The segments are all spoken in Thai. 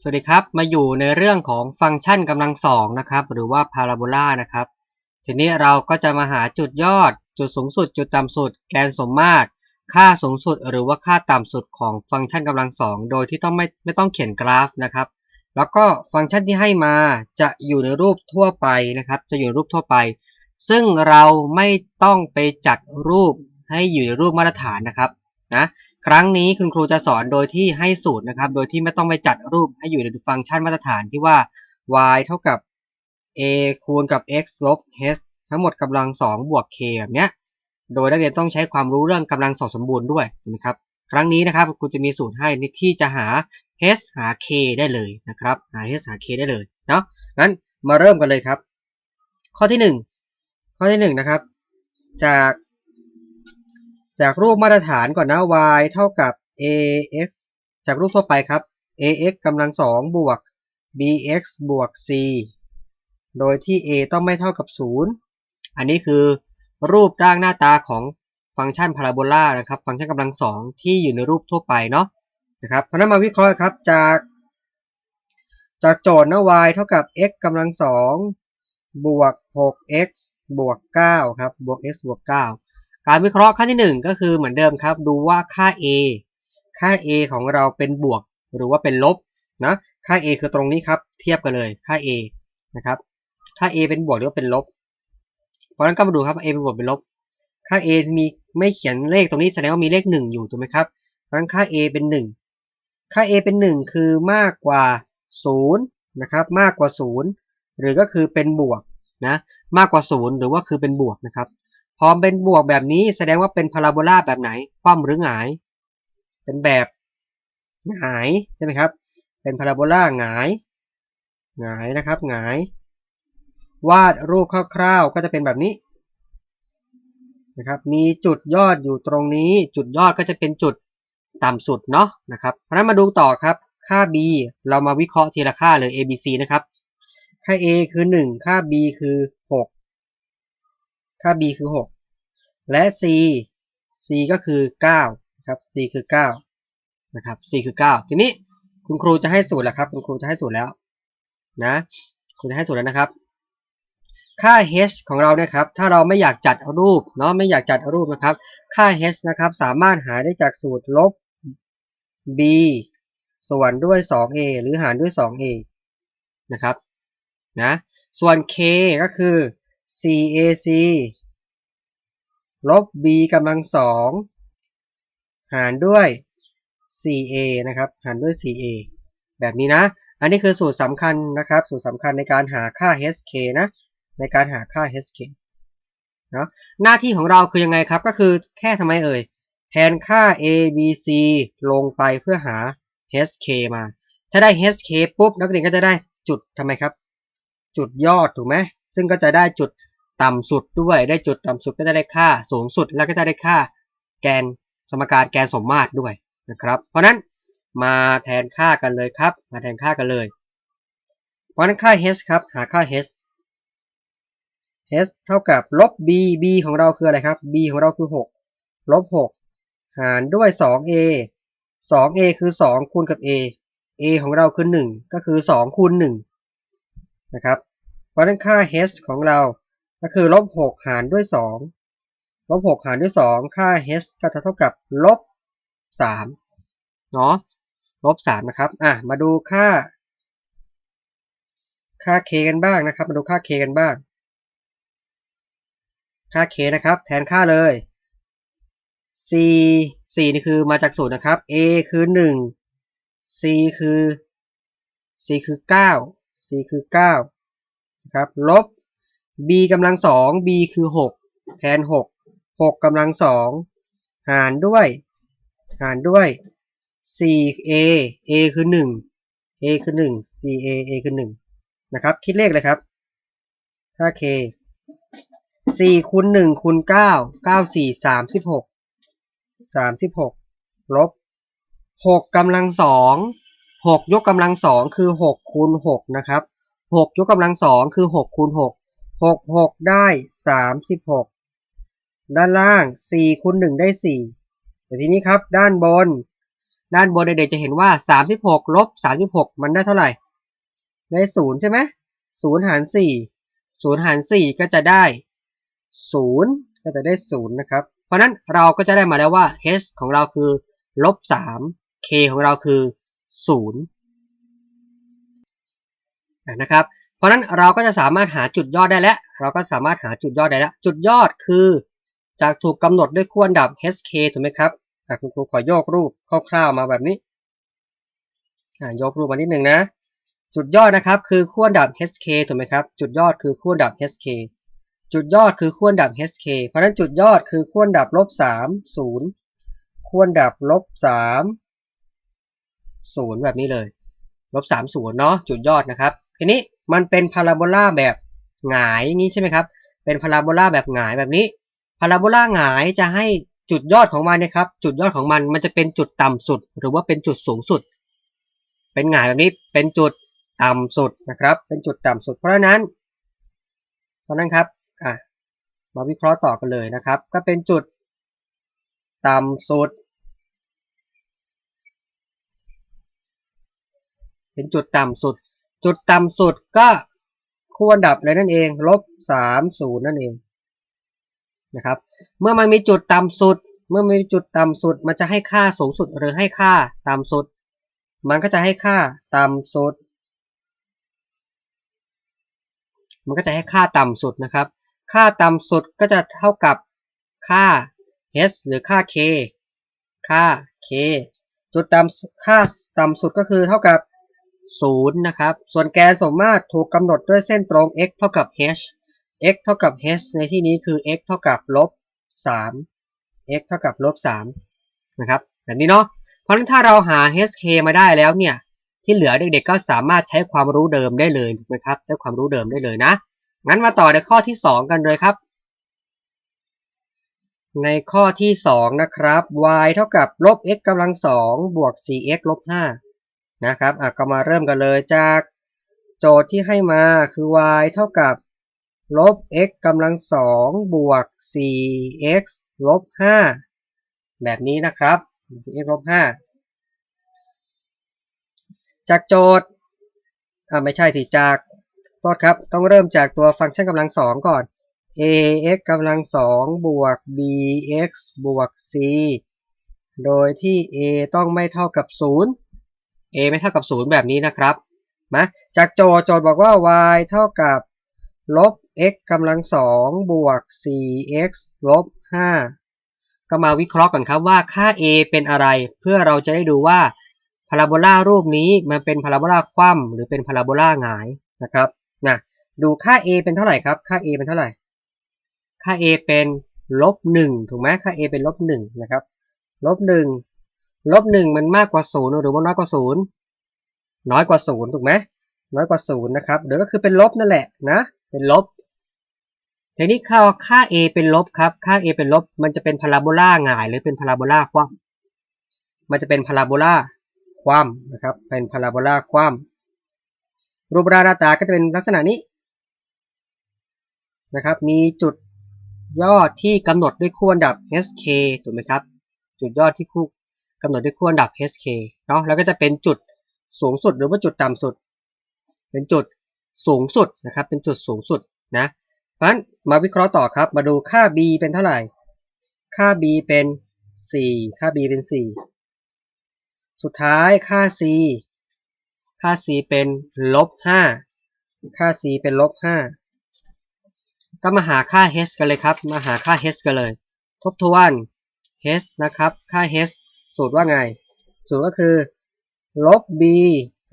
สวัสดีครับ มาอยู่ในเรื่องของฟังก์ชันกำลังสองนะครับ หรือว่าพาราโบลานะครับ ทีนี้เราก็จะมาหาจุดยอด จุดสูงสุด จุดต่ำสุด แกนสมมาตร ค่าสูงสุด หรือว่าค่าต่ำสุดของฟังก์ชันกำลังสอง โดยที่ต้องไม่ไม่ต้องเขียนกราฟนะครับ แล้วก็ฟังก์ชันที่ให้มาจะอยู่ในรูปทั่วไปนะครับ จะอยู่ในรูปทั่วไป ซึ่งเราไม่ต้องไปจัดรูปให้อยู่ในรูปมาตรฐานนะครับ นะครั้งนี้คุณครูจะสอนโดยที่ให้สูตรนะครับ โดยที่ไม่ต้องไปจัดรูปให้อยู่ในฟังก์ชันมาตรฐานที่ว่า y เท่ากับ a คูณกับ x ลบ h ทั้งหมดกำลัง 2 บวก k แบบเนี้ย โดยนักเรียนต้องใช้ความรู้เรื่องกำลังสองสมบูรณ์ด้วยนะครับ ครั้งนี้นะครับครูจะมีสูตรให้ที่จะหา h หา k ได้เลยนะครับ หา h หา k ได้เลยเนาะ งั้นมาเริ่มกันเลยครับ ข้อที่ 1 ข้อที่1นะครับ จาก จากรูปมาตรฐานก่อนนะ y เท่ากับ ax จากรูปทั่วไปครับ ax กำลังสองบวก bx บวก c โดยที่ a ต้องไม่เท่ากับ 0 อันนี้คือรูปร่างหน้าตาของฟังก์ชันพาราโบลานะครับ ฟังก์ชันกำลังสองที่อยู่ในรูปทั่วไปเนาะนะครับเพราะนั้นมาวิเคราะห์ครับจากจากโจทย์นะ y เท่ากับ x กำลังสองบวก 6x บวก 9 ครับ บวก x บวก 9 การวิเคราะห์ขั้นที่ 1 ก็คือเหมือนเดิมครับ ดูว่าค่า a ค่า a ของเราเป็นบวก หรือว่าเป็นลบนะค่า a คือตรงนี้ครับเทียบกันเลยค่า a นะครับค่า a เป็นบวกหรือว่าเป็นลบ เพราะนั้นก็มาดูครับ a เป็นบวกเป็นลบ ค่า a มีไม่เขียนเลขตรงนี้แสดงว่ามีเลข 1 อยู่ถูกไหมครับเพราะนั้นค่า a เป็น 1 ค่า a เป็น 1 คือมากกว่า0นะครับมากกว่า 0 หรือก็คือเป็นบวกนะมากกว่า 0 หรือว่าคือเป็นบวกนะครับ พอเป็นบวกแบบนี้แสดงว่าเป็นพาราโบลาแบบไหน คว่ำหรือหงาย เป็นแบบหงายใช่ไหมครับ เป็นพาราโบลาหงายหงายนะครับหงาย วาดรูปคร่าวๆก็จะเป็นแบบนี้นะครับ มีจุดยอดอยู่ตรงนี้ จุดยอดก็จะเป็นจุดต่ำสุดเนาะนะครับ เพราะนั้นมาดูต่อครับ ค่า b เรามาวิเคราะห์ทีละค่าเลย a b c นะครับ ค่า a คือ 1 ค่า b คือ 6 ค่า b คือ 6 และ c c ก็คือ9ครับ c คือ9นะครับ c คือ 9 ทีนี้คุณครูจะให้สูตรแล้วครับ คุณครูจะให้สูตรแล้วนะคุณจะให้สูตรแล้วนะครับ ค่า h ของเราเนี่ยครับ ถ้าเราไม่อยากจัดรูปเนาะไม่อยากจัดรูปนะครับ ค่า h นะครับสามารถหาได้จากสูตรลบ b ส่วนด้วย 2a หรือหารด้วย 2a นะครับนะส่วน k ก็คือ 4ac ลบ b กำลังสองหารด้วย 4a นะครับหารด้วย 4a แบบนี้นะ อันนี้คือสูตรสำคัญนะครับ สูตรสำคัญในการหาค่า hk นะ ในการหาค่า hk เนาะหน้าที่ของเราคือยังไงครับ ก็คือแค่ทำไมเอ่ย แทนค่า a b c ลงไปเพื่อหา hk มา ถ้าได้ hk ปุ๊บนักเรียนก็จะได้จุดทำไมครับ จุดยอดถูกไหม ซึ่งก็จะได้จุดต่ำสุดด้วยได้จุดต่ำสุดก็จะได้ค่าสูงสุดแล้วก็จะได้ค่าแกนสมการแกนสมมาตรด้วยนะครับเพราะนั้นมาแทนค่ากันเลยครับ มาแทนค่ากันเลย เพราะนั้นค่า h ครับหาค่า h h เท่ากับลบ b b ของเราคืออะไรครับ b ของเราคือ 6 ลบ 6 หารด้วย 2a 2a คือ 2 คูณกับ a a ของเราคือ 1 ก็คือ 2 คูณ 1 นะครับ ราะนั้นค่า h ของเราก็คือลบ6หารด้วย 2 ลบ 6 หารด้วย 2 ค่า h ก็จะเท่ากับลบ3เนาะลบ3นะครับอะมาดูค่า ค่า k กันบ้างนะครับ มาดูค่า k กันบ้าง ค่า k นะครับ แทนค่าเลย c 4นี่คือมาจากสูตรนะครับ a คือ 1 c คือ c คือ 9 c คือ 9 ครับลบ b กำลังสอง b คือ 6 แทน 6 6กำลังสองหารด้วย หารด้วย 4a a คือ 1 a คือ 1 4a a คือ 1 นะครับ คิดเลขเลยครับถ้า k 4คูณ1คูณ9 9 4 36 36ลบ6กำลังสอง 6 ยกกำลังสองคือ 6 คูณ 6 นะครับ 6ยกกำลังสองคือ6คูณ6 6 6ได้36ด้านล่าง4คูณ1ได้4แต่ทีนี้ครับด้านบน ด้านบนเด็กๆจะเห็นว่า36ลบ36มันได้เท่าไหร่ ได้ศูนย์ใช่ไหมศูนย์หารสี่ศูนย์หารสี่ก็จะได้ศูนย์ก็จะได้ศูนย์นะครับ เพราะนั้นเราก็จะได้มาแล้วว่า h ของเราคือลบสาม k ของเราคือศูนย์ นะครับ เพราะนั้นเราก็จะสามารถหาจุดยอดได้แล้ว เราก็สามารถหาจุดยอดได้แล้ว จุดยอดคือจากถูกกำหนดด้วยขั้วนดับ hk ถูกไหมครับอะคุณครูขอโยกรูปคร่าวๆมาแบบนี้ยกรูปมานิดหนึ่งนะ จุดยอดนะครับคือขั้วนดับ hk ถูกไหมครับ จุดยอดคือขั้วนดับ hk จุดยอดคือขั้วนดับ hk เพราะนั้นจุดยอดคือขั้วนดับลบสามศูนย์ขั้วนดับลบสามศูนย์แบบนี้เลยลบสามศูนย์เนาะจุดยอดนะครับ ทีนี้มันเป็นพาราโบลาแบบหงายงนี้ใช่ไหมครับ เป็นพาราโบลาแบบหงายแบบนี้ พาราโบลาหงายจะให้จุดยอดของมันนะครับ จุดยอดของมันมันจะเป็นจุดต่ำสุด หรือว่าเป็นจุดสูงสุด เป็นหงายแบบนี้เป็นจุดต่ำสุดนะครับ เป็นจุดต่ำสุด เพราะฉะนั้น เพราะนั้นครับอะมาวิเคราะห์ต่อกันเลยนะครับ ก็เป็นจุดต่ำสุด เป็นจุดต่ำสุด จุดต่ำสุดก็คู่อันดับเลยนั่นเอง ลบสามศูนย์นั่นเองนะครับ เมื่อมันมีจุดต่ำสุด เมื่อมีจุดต่ำสุด มันจะให้ค่าสูงสุดหรือให้ค่าต่ำสุด มันก็จะให้ค่าต่ำสุด มันก็จะให้ค่าต่ำสุดนะครับ ค่าต่ำสุดก็จะเท่ากับค่า h หรือค่า k ค่า k จุดต่ำค่าต่ำสุดก็คือเท่ากับ 0 นะครับ ส่วนแกนสมมาตรถูกกำหนดด้วยเส้นตรง x เท่ากับ h x เท่ากับ h ในที่นี้คือ x เท่ากับลบ 3 x เท่ากับลบ 3 นะครับ แบบนี้เนาะ เพราะฉะนั้นถ้าเราหา hk มาได้แล้วเนี่ย ที่เหลือเด็กๆก็สามารถใช้ความรู้เดิมได้เลยนะครับ ใช้ความรู้เดิมได้เลยนะ งั้นมาต่อในข้อที่ 2 กันเลยครับ ในข้อที่ 2 นะครับ y เท่ากับลบ x กำลัง2บวก 4x ลบ5 นะครับอะก็มาเริ่มกันเลยจากโจทย์ที่ให้มาคือ y เท่ากับลบ x กำลัง2บวก 4x ลบ 5 แบบนี้นะครับ 4x ลบ 5 จากโจทย์อ่าไม่ใช่สิจากโทษครับ ต้องเริ่มจากตัวฟังก์ชันกำลังสองก่อน ax กำลังสองบวก bx บวก c โดยที่ a ต้องไม่เท่ากับ 0 a ไม่เท่ากับ 0 แบบนี้นะครับนะจากโจทย์โจทย์บอกว่า y เท่ากับลบ x กำลังสองบวก 4x ลบ 5 ก็มาวิเคราะห์กันครับว่าค่า a เป็นอะไร เพื่อเราจะได้ดูว่าพาราโบลารูปนี้มันเป็นพาราโบลาคว่ำหรือเป็นพาราโบลาหงายนะครับนะดูค่า a เป็นเท่าไหร่ครับ ค่า a เป็นเท่าไหร่ ค่า a เป็นลบหนึ่งถูกไหมค่า a เป็นลบหนึ่งนะครับลบหนึ่ง ลบหนึ่งมันมากกว่าศูนย์หรือว่าน้อยกว่าศูนย์น้อยกว่าศูนย์ถูกไหมน้อยกว่าศูนย์นะครับเดี๋ยวก็คือเป็นลบนั่นแหละนะเป็นลบทีนี้ค่าค่า a เป็นลบครับค่า a เป็นลบ มันจะเป็นพาราโบลาหงาย หรือเป็นพาราโบลาคว่ำมันจะเป็นพาราโบลาคว่ำนะครับเป็นพาราโบลาคว่ำรูปร่างหน้าตาก็จะเป็นลักษณะนี้นะครับมีจุดยอดที่กำหนดด้วยคู่อันดับ hk ถูกไหมครับ จุดยอดที่คู่ กำหนดด้วยคู่อันดับ hk เนาะแล้วก็จะเป็นจุดสูงสุดหรือว่าจุดต่ำสุด เป็นจุดสูงสุดนะครับ เป็นจุดสูงสุดนะเพราะฉะนั้นมาวิเคราะห์ต่อครับ มาดูค่า b เป็นเท่าไหร่ ค่า b เป็น 4 ค่า b เป็น 4 สุดท้ายค่า c ค่า c เป็นลบ 5 ค่า c เป็นลบ 5 ก็มาหาค่า h กันเลยครับ มาหาค่า h กันเลย ทบทวน h นะครับ ค่า h สูตรว่าไง สูตรก็คือ ลบ b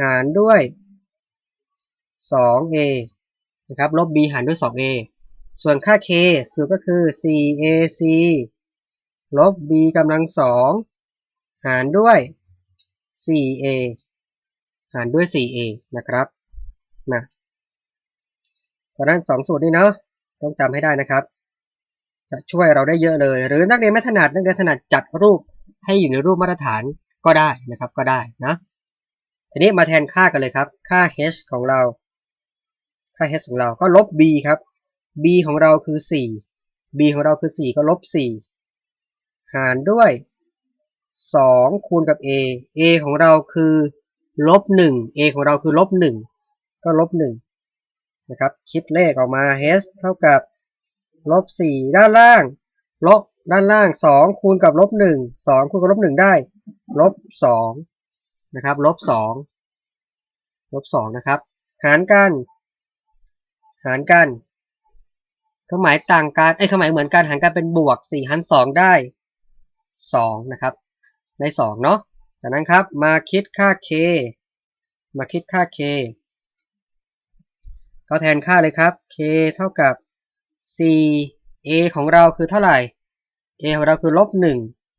หารด้วย 2a นะครับ ลบ b หารด้วย 2a ส่วนค่า k สูตรก็คือ 4ac ลบ b กำลัง2หารด้วย 4a หารด้วย 4a นะครับนะเพราะนั้น2สูตรนี้เนาะต้องจำให้ได้นะครับ จะช่วยเราได้เยอะเลย หรือนักเรียนไม่ถนัดนักเรียนถนัดจัดรูป ให้อยู่ในรูปมาตรฐานก็ได้นะครับก็ได้นะทีนี้มาแทนค่ากันเลยครับ ค่า h ของเรา ค่า h ของเราก็ลบ b ครับ b ของเราคือ 4 b ของเราคือ 4 ก็ลบ 4 หารด้วย 2 คูณกับ a a ของเราคือลบ 1 a ของเราคือลบ 1 ก็ลบ 1 นะครับ คิดเลขออกมา h เท่ากับลบ 4 ด้านล่าง ลบ ด้านล่าง 2 คูณกับลบ1 2 คูณกับลบ1ได้ลบ2นะครับลบ2ลบ2นะครับ หารกัน หารกันเครื่องหมายต่างกันไอ้เครื่องหมายเหมือนกันหารกันเป็นบวก4หาร2ได้2นะครับได้2เนาะจากนั้นครับมาคิดค่า k มาคิดค่า k ก็แทนค่าเลยครับ k เท่ากับ 4 a ของเราคือเท่าไหร่ a ของเราคือลบ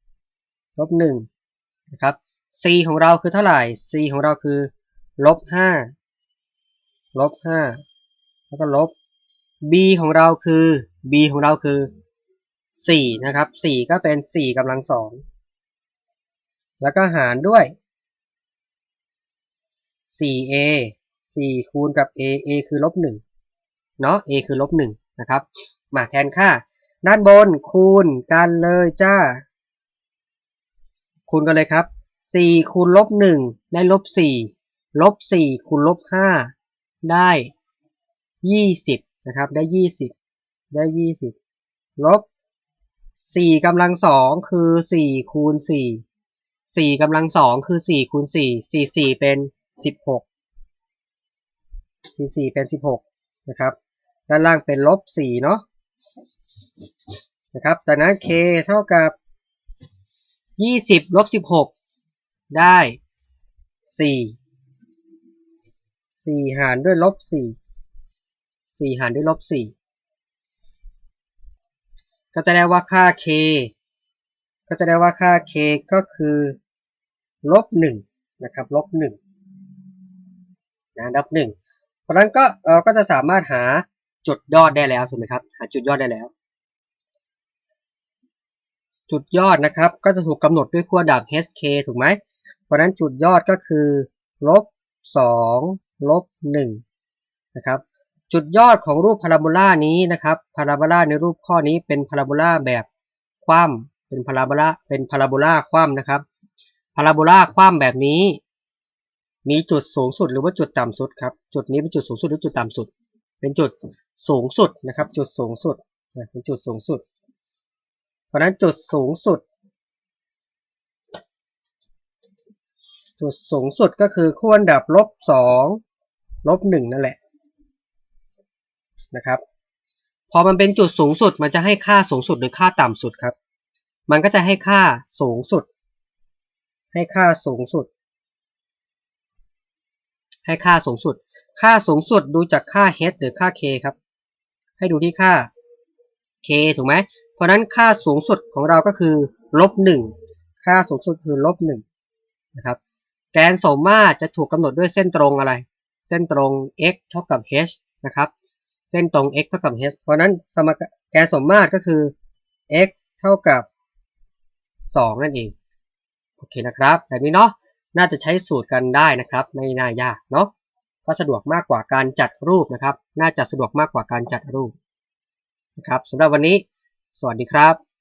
1ลบ1นะครับ c ของเราคือเท่าไหร่ c ของเราคือลบ5ลบ5แล้วก็ลบ b ของเราคือ b ของเราคือ4นะครับ4ก็เป็น4กำลัง2แล้วก็หารด้วย 4a 4 คูณกับ a a คือลบ1เนาะ a คือลบ1นะครับ มาแทนค่า ด้านบนคูณกันเลยจ้า คูณกันเลยครับ 4 คูณลบ 1 ได้ลบ 4 ลบ 4 คูณลบ 5 ได้ 20 นะครับ ได้ 20 ได้ 20 ลบ 4กำลัง 2 คือ 4 คูณ 4 4กำลัง 2 คือ 4 คูณ 4 4 4 เป็น 16 4 4 เป็น 16 นะครับ ด้านล่างเป็นลบ 4 เนาะ นะครับจากนั้น k เท่ากับ 20ลบ16 ได้ 4 4 หารด้วยลบ 4 4 หารด้วยลบ 4 ก็จะได้ว่าค่า k ก็จะได้ว่าค่า k ก็คือลบ 1 นะครับลบ 1 นะลบ 1 เพราะฉะนั้นก็เราก็จะสามารถหาจุดยอดได้แล้วถูกไหมครับ หาจุดยอดได้แล้ว จุดยอดนะครับ ก็จะถูกกำหนดด้วยขั้วดาบ hk ถูกไหม เพราะนั้นจุดยอดก็คือลบ2ลบ1นะครับ จุดยอดของรูปพาราโบลานี้นะครับพาราโบลาในรูปข้อนี้เป็นพาราโบลาแบบคว่ำเป็นพาราโบลาเป็นพาราโบลาคว่ำนะครับพาราโบลาคว่ำแบบนี้ มีจุดสูงสุดหรือว่าจุดต่ำสุดครับ จุดนี้เป็นจุดสูงสุดหรือจุดต่ำสุด เป็นจุดสูงสุดนะครับ จุดสูงสุดเป็นจุดสูงสุด ราะนั้นจุดสูงสุด จุดสูงสุดก็คือขั้วอันดับลบสองลบหนึ่งนั่นแหละนะครับ พอมันเป็นจุดสูงสุดมันจะให้ค่าสูงสุดหรือค่าต่ำสุดครับ มันก็จะให้ค่าสูงสุด ให้ค่าสูงสุด ให้ค่าสูงสุด ค่าสูงสุดดูจากค่า h หรือค่า k ครับ ให้ดูที่ค่า k ถูกไหม เพราะนั้นค่าสูงสุดของเราก็คือลบหนึ่งค่าสูงสุดคือลบหนึ่งนะครับ แกนสมมาตรจะถูกกำหนดด้วยเส้นตรงอะไร เส้นตรง x เท่ากับ h นะครับ เส้นตรง x เท่ากับ h เพราะนั้นสมการแกนสมมาตรก็คือ x เท่ากับ 2 นั่นเอง โอเคนะครับแบบนี้เนาะ น่าจะใช้สูตรกันได้นะครับ ไม่น่ายากเนาะ ก็สะดวกมากกว่าการจัดรูปนะครับ น่าจะสะดวกมากกว่าการจัดรูปนะครับสำหรับวันนี้ สวัสดีครับ